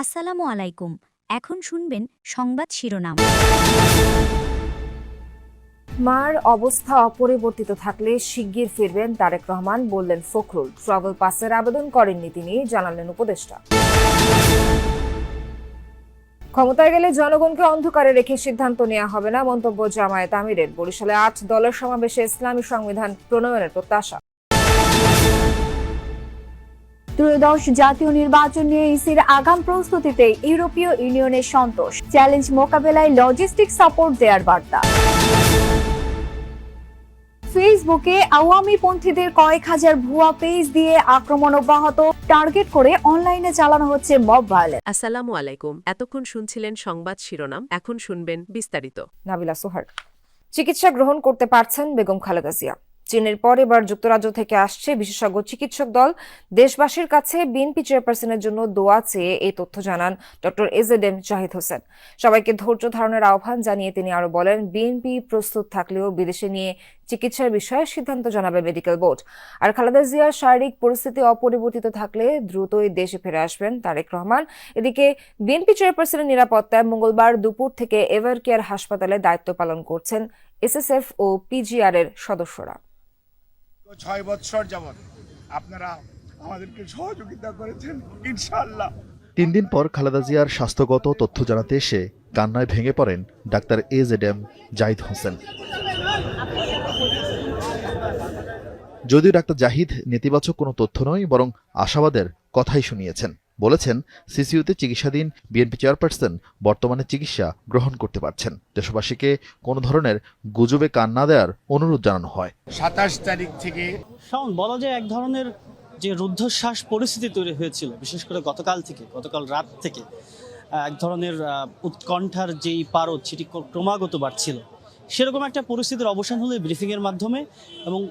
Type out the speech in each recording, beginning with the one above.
আসসালামু আলাইকুম। এখন শুনবেন সংবাদ শিরোনাম। মার অবস্থা অপরিবর্তিত থাকলে শিগগির ফিরবেন তারেক রহমান বললেন ফখরুল। ট্রাভেল পাসের আবেদন করেননি তিনি জানালেন উপদেষ্টা। ক্ষমতায় গেলে জনগণকে অন্ধকারে রেখে সিদ্ধান্ত নেওয়া হবে না মন্তব্য জামায়াত আমিরের। বরিশালে আট দলের সমাবেশে ইসলামী সংবিধান প্রণয়নের প্রত্যাশা। ত্রয়োদশ জাতীয় নির্বাচন নিয়ে ইসির আগাম প্রস্তুতিতে ইউরোপীয় ইউনিয়নের সন্তোষ। চ্যালেঞ্জ মোকাবেলায় লজিস্টিক সাপোর্ট দেওয়ার বার্তা। ফেসবুকে আওয়ামী পন্থীদের কয়েক হাজার ভুয়া পেজ দিয়ে আক্রমণ অব্যাহত। টার্গেট করে অনলাইনে চালানো হচ্ছে মব ভায়োলেন্স আসসালামু আলাইকুম। এতক্ষণ শুনছিলেন সংবাদ শিরোনাম এখন শুনবেন বিস্তারিত। নাবিলা সোহার চিকিৎসা গ্রহণ করতে পারছেন বেগম খালেদা জিয়া। চীনের পর এবার যুক্তরাজ্য থেকে আসছে বিশেষজ্ঞ চিকিৎসক দল। দেশবাসীর কাছে বিএনপি চেয়ারপারসনের জন্য দোয়া চেয়ে এই তথ্য জানান doctor A Z M Zahid Hossain. সবাইকে ধৈর্য ধারণের আহ্বান জানিয়ে তিনি আরও বলেন, বিএনপি প্রস্তুত থাকলেও বিদেশে নিয়ে চিকিৎসার বিষয়ে সিদ্ধান্ত জানাবে মেডিকেল বোর্ড। আর খালেদা জিয়ার শারীরিক পরিস্থিতি অপরিবর্তিত থাকলে দ্রুতই দেশে ফিরে আসবেন তারেক রহমান। এদিকে বিএনপি চেয়ারপারসনের নিরাপত্তায় মঙ্গলবার দুপুর থেকে এভার কেয়ার হাসপাতালে দায়িত্ব পালন করছেন এসএসএফ ও পিজিআর এর সদস্যরা। ছয় বৎসর যাবৎ আপনারা আমাদেরকে সহযোগিতা করেছেন, ইনশাআল্লাহ। তিন দিন পর খালেদা জিয়ার স্বাস্থ্যগত তথ্য জানাতে এসে কান্নায় ভেঙে পড়েন doctor A Z M Zahid Hossain. যদিও ডাক্তার জাহিদ নেতিবাচক কোনো তথ্য নয়, বরং আশাবাদের কথাই শুনিয়েছেন। বলেছেন সিসিউতে চিকিৎসাধীন বিএনপি চেয়ারপারসন বর্তমানে চিকিৎসা গ্রহণ করতে পারছেন। দেশবাসীকে কোনো ধরনের গুজবে কান না দেওয়ার অনুরোধ জানানো হয়। সাতাশ তারিখ থেকে শাওন বলা যায় এক ধরনের যে রুদ্ধশ্বাস পরিস্থিতি তৈরি হয়েছিল বিশেষ করে গতকাল থেকে গতকাল রাত থেকে এক ধরনের উৎকণ্ঠার যেই পারদ সেটি ক্র- ক্রমাগত বাড়ছিল। সেরকম একটা পরিস্থিতির অবসান হলো ব্রিফিংয়ের মাধ্যমে এবং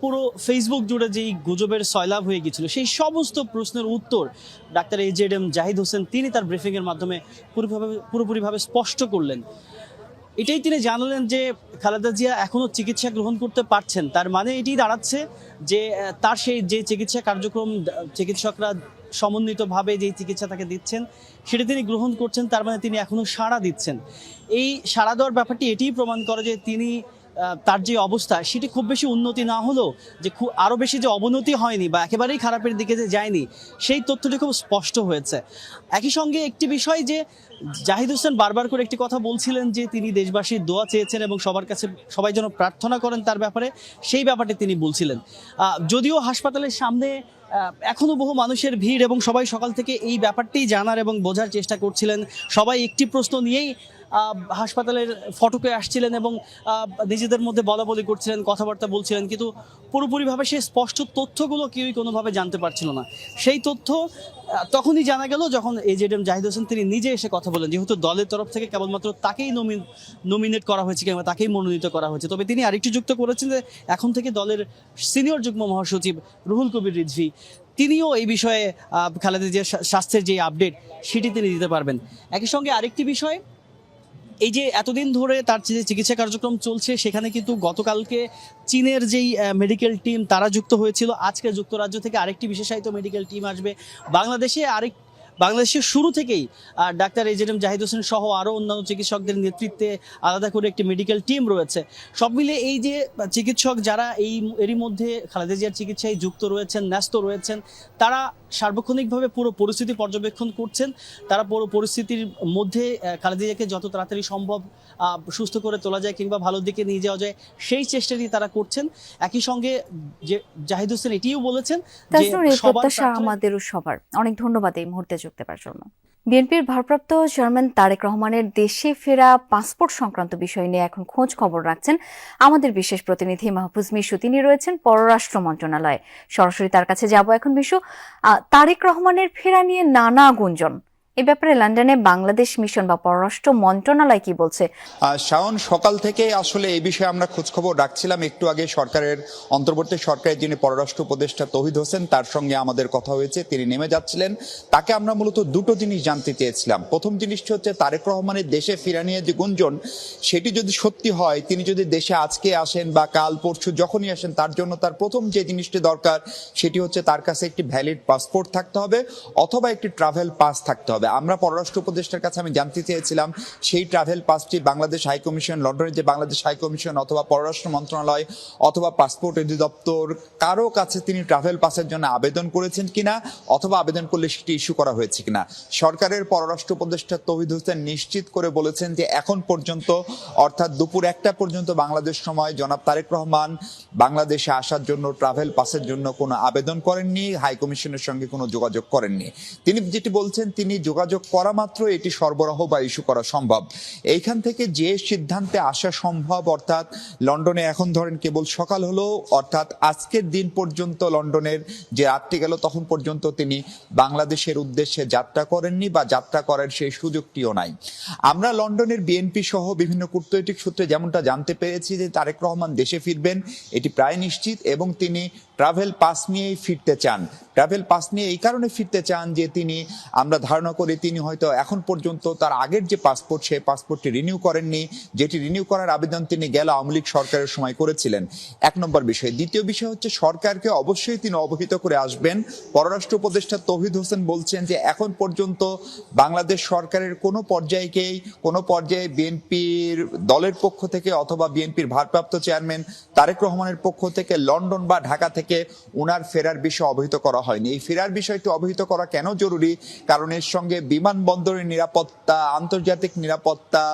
পুরো ফেসবুক জুড়ে যেই গুজবের সয়লাভ হয়ে গিয়েছিল, সেই সমস্ত প্রশ্নের উত্তর doctor A Z M Zahid Hossain তিনি তার ব্রিফিংয়ের মাধ্যমে পুরোপুরিভাবে পুরোপুরিভাবে স্পষ্ট করলেন। এটাই তিনি জানালেন যে খালেদা জিয়া এখনও চিকিৎসা গ্রহণ করতে পারছেন। তার মানে এটি দাঁড়াচ্ছে যে তার সেই যে চিকিৎসা কার্যক্রম চিকিৎসকরা সমন্বিতভাবে যে চিকিৎসা তাকে দিচ্ছেন, সেটা তিনি গ্রহণ করছেন, তার মানে তিনি এখনও সাড়া দিচ্ছেন। এই সাড়া দেওয়ার ব্যাপারটি এটিই প্রমাণ করে যে তিনি তার যে অবস্থা, সেটি খুব বেশি উন্নতি না হলেও যে খুব আরও বেশি যে অবনতি হয়নি বা একেবারেই খারাপের দিকে যে যায়নি, সেই তথ্যটি খুব স্পষ্ট হয়েছে। একই সঙ্গে একটি বিষয় যে জাহিদ হোসেন বারবার করে একটি কথা বলছিলেন যে তিনি দেশবাসীর দোয়া চেয়েছেন এবং সবার কাছে সবাই যেন প্রার্থনা করেন তার ব্যাপারে, সেই ব্যাপারটি তিনি বলছিলেন। যদিও হাসপাতালের সামনে আহ, এখনও বহু মানুষের ভিড় এবং সবাই সকাল থেকে এই ব্যাপারটি জানার এবং বোঝার চেষ্টা করছিলেন। সবাই একটি প্রশ্ন নিয়েই হাসপাতালের ফটকে আসছিলেন এবং নিজেদের মধ্যে বলা বলি করছিলেন কথাবার্তা বলছিলেন। কিন্তু পুরোপুরিভাবে সেই স্পষ্ট তথ্যগুলো কেউই কোনোভাবে জানতে পারছিল না। সেই তথ্য তখনই জানা গেল যখন এজেডএম জাহিদ হোসেন তিনি নিজে এসে কথা বলেন যেহেতু দলের তরফ থেকে কেবলমাত্র তাকেই নমিন নমিনেট করা হয়েছে কিংবা তাকেই মনোনীত করা হয়েছে। তবে তিনি আরেকটু যুক্ত করেছেন যে এখন থেকে দলের সিনিয়র যুগ্ম মহাসচিব রুহুল কবির রিজভি তিনিও এই বিষয়ে খালেদা স্বা- স্বাস্থ্যের যে আপডেট সেটি তিনি দিতে পারবেন। একই সঙ্গে আরেকটি বিষয়, এই যে এতদিন ধরে তার যে চিকিৎসা কার্যক্রম চলছে, সেখানে কিন্তু গতকালকে চীনের যেই মেডিকেল টিম তারা যুক্ত হয়েছিল। আজকে যুক্তরাজ্য থেকে আরেকটি বিশেষায়িত মেডিকেল টিম আসবে। বাংলাদেশে আরেক বাংলাদেশের শুরু থেকেই ডাক্তার এজেডএম জাহিদ হোসেন সহ আরও অন্যান্য চিকিৎসকদের নেতৃত্বে আলাদা করে একটি মেডিকেল টিম রয়েছে। সব মিলে এই যে চিকিৎসক যারা এই এরই মধ্যে খালেদা জিয়ার চিকিৎসায় যুক্ত রয়েছেন ন্যস্ত রয়েছেন তারা সার্বক্ষণিকভাবে পুরো পরিস্থিতি পর্যবেক্ষণ করছেন। তারা পুরো পরিস্থিতির মধ্যে খালেদা জিয়াকে যত তাড়াতাড়ি সম্ভব আহ, সুস্থ করে তোলা যায় কিংবা ভালো দিকে নিয়ে যাওয়া যায় সেই চেষ্টাটি তারা করছেন। একই সঙ্গে যে জাহিদ হোসেন এটিও বলেছেন যে সবার আমাদেরও সবার। অনেক ধন্যবাদ এই মুহূর্তে যুক্ত দেওয়ার জন্য। বিএনপির ভারপ্রাপ্ত চেয়ারম্যান তারেক রহমানের দেশে ফেরা পাসপোর্ট সংক্রান্ত বিষয় নিয়ে এখন খোঁজ খবর রাখছেন আমাদের বিশেষ প্রতিনিধি মাহফুজ মিশু। তিনি রয়েছেন পররাষ্ট্র মন্ত্রণালয়ে। সরাসরি তার কাছে যাব এখন মিশু। তারেক রহমানের ফেরা নিয়ে নানা গুঞ্জন। এ ব্যাপারে লন্ডনে বাংলাদেশ মিশন বা পররাষ্ট্র মন্ত্রণালয় কি বলছে? শাওন, সকাল থেকে আসলে এই বিষয়ে আমরা খোঁজখবর রাখছিলাম। একটু আগে সরকারের, অন্তর্বর্তী সরকারের যিনি পররাষ্ট্র উপদেষ্টা তহিদ হোসেন, তার সঙ্গে আমাদের কথা হয়েছে, তিনি নেমে যাচ্ছিলেন। তাকে আমরা মূলত দুটো জিনিস জানতে চেয়েছিলাম। প্রথম জিনিসটি হচ্ছে তারেক রহমানের দেশে ফিরা নিয়ে যে গুঞ্জন, সেটি যদি সত্যি হয়, তিনি যদি দেশে আজকে আসেন বা কাল পরশু যখনই আসেন, তার জন্য তার প্রথম যে জিনিসটি দরকার, সেটি হচ্ছে তার কাছে একটি ভ্যালিড পাসপোর্ট থাকতে হবে, অথবা একটি ট্রাভেল পাস থাকতে হবে। আমরা পররাষ্ট্র উপদেষ্টার কাছে আমি জানতে চেয়েছিলাম, সেই ট্রাভেল পাসটি বাংলাদেশ হাই কমিশন লন্ডনের যে বাংলাদেশ হাই কমিশন অথবা পররাষ্ট্র মন্ত্রণালয় অথবা পাসপোর্ট অধিদপ্তর কারও কাছে তিনি ট্রাভেল পাসের জন্য আবেদন করেছেন কিনা অথবা আবেদন করলে সেটি ইস্যু করা হয়েছে কিনা। সরকারের পররাষ্ট্র উপদেষ্টা তৌহিদ হোসেন নিশ্চিত করে বলেছেন যে এখন পর্যন্ত, অর্থাৎ দুপুর একটা পর্যন্ত বাংলাদেশ সময় জনাব তারেক রহমান বাংলাদেশে আসার জন্য ট্রাভেল পাসের জন্য কোনো আবেদন করেননি হাই কমিশনের সঙ্গে কোনো যোগাযোগ করেননি। তিনি যেটি বলছেন, তিনি যোগাযোগ করা মাত্র এটি সরবরাহ বা ইস্যু করা সম্ভব। এইখান থেকে যে সিদ্ধান্তে আসা সম্ভব, অর্থাৎ লন্ডনে এখন ধরেন কেবল সকাল হলো, অর্থাৎ আজকের দিন পর্যন্ত লন্ডনের যে রাত্রি গেল, তখন পর্যন্ত তিনি বাংলাদেশের উদ্দেশ্যে যাত্রা করেননি বা যাত্রা করার সেই সুযোগটিও নাই। আমরা লন্ডনের বিএনপি সহ বিভিন্ন কূটনৈতিক সূত্রে যেমনটা জানতে পেরেছি যে তারেক রহমান দেশে ফিরবেন, এটি প্রায় নিশ্চিত এবং তিনি ট্রাভেল পাস নিয়েই ফিরতে চান। ট্রাভেল পাস নিয়ে এই কারণে ফিরতে চান যে তিনি, আমরা ধারণা করি তিনি হয়তো এখন পর্যন্ত তার আগের যে পাসপোর্ট সেই পাসপোর্টটি রিনিউ করেননি। যেটি রিনিউ করার আবেদন তিনি গেল আওয়ামী লীগ সরকারের সময় করেছিলেন। এক নম্বর বিষয়। দ্বিতীয় বিষয় হচ্ছে সরকারকে অবশ্যই তিনি অবহিত করে আসবেন। পররাষ্ট্র উপদেষ্টা তৌহিদ হোসেন বলছেন যে এখন পর্যন্ত বাংলাদেশ সরকারের কোনো পর্যায়কেই, কোনো পর্যায়ে বিএনপির দলের পক্ষ থেকে অথবা বিএনপির ভারপ্রাপ্ত চেয়ারম্যান তারেক রহমানের পক্ষ থেকে লন্ডন বা ঢাকা থেকে উনার ফেরার বিষয়ে অবহিত করা হয়নি। এই ফেরার বিষয়টি অবহিত করা কেন জরুরি? কারণ এর সঙ্গে বিমানবন্দরের নিরাপত্তা, আন্তর্জাতিক নিরাপত্তা,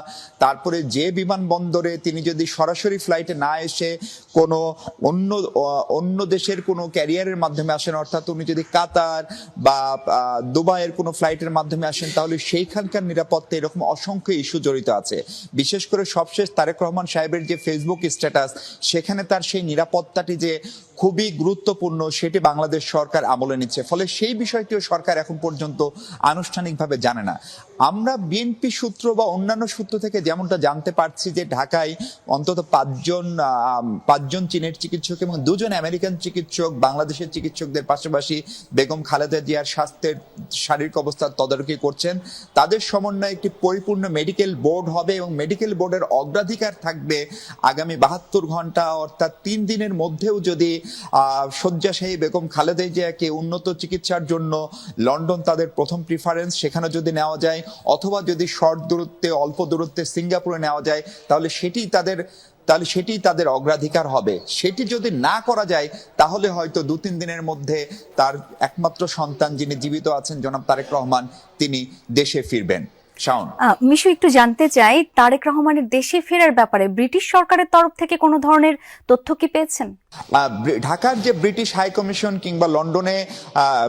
তারপরে যে বিমানবন্দরে তিনি যদি সরাসরি ফ্লাইটে না এসে কোনো অন্য অন্য দেশের কোনো ক্যারিয়ারের মাধ্যমে আসেন, অর্থাৎ উনি যদি কাতার বা দুবাইয়ের কোনো ফ্লাইটের মাধ্যমে আসেন, তাহলে সেইখানকার নিরাপত্তা এরকম অসংখ্য ইস্যু জড়িত আছে। বিশেষ করে সবশেষ তারেক রহমান সাহেবের যে ফেসবুক স্ট্যাটাস সেখানে তার সেই নিরাপত্তাটি যে খুবই গুরুত্বপূর্ণ, সেটি বাংলাদেশ সরকার আমলে নিচ্ছে। ফলে সেই বিষয়টিও সরকার এখন পর্যন্ত আনুষ্ঠানিকভাবে জানে না। আমরা বিএনপি সূত্র বা অন্যান্য সূত্র থেকে যেমনটা জানতে পারছি যে ঢাকায় অন্তত পাঁচজন পাঁচজন চীনের চিকিৎসক এবং দুজন আমেরিকান চিকিৎসক, বাংলাদেশের চিকিৎসকদের পাশাপাশি বেগম খালেদা জিয়ার স্বাস্থ্যের শারীরিক অবস্থার তদারকি করছেন। তাদের সমন্বয়ে একটি পরিপূর্ণ মেডিকেল বোর্ড হবে এবং মেডিকেল বোর্ডের অগ্রাধিকার থাকবে আগামী বাহাত্তর ঘণ্টা, অর্থাৎ তিন দিনের মধ্যেও যদি শয্যাশায়ী বেগম খালেদা জিয়াকে উন্নত চিকিৎসার জন্য লন্ডন তাদের প্রথম প্রিফারেন্স সেখানে যদি নেওয়া যায়, অথবা যদি শর্ট দূরত্বে, অল্প দূরত্বে সিঙ্গাপুরে নেওয়া যায়, তাহলে সেটি তাদের, তাহলে সেটি তাদের অগ্রাধিকার হবে। সেটি যদি না করা যায়, তাহলে হয়তো দু তিন দিনের মধ্যে তার একমাত্র সন্তান যিনি জীবিত আছেন, জনাব তারেক রহমান, তিনি দেশে ফিরবেন। শাওন। মিশু একটু জানতে চাই তারেক রহমানের দেশে ফেরার ব্যাপারে ব্রিটিশ সরকারের তরফ থেকে কোনো ধরনের তথ্য কি পেয়েছেন? ঢাকার যে ব্রিটিশ হাই কমিশন কিংবা লন্ডনে আহ,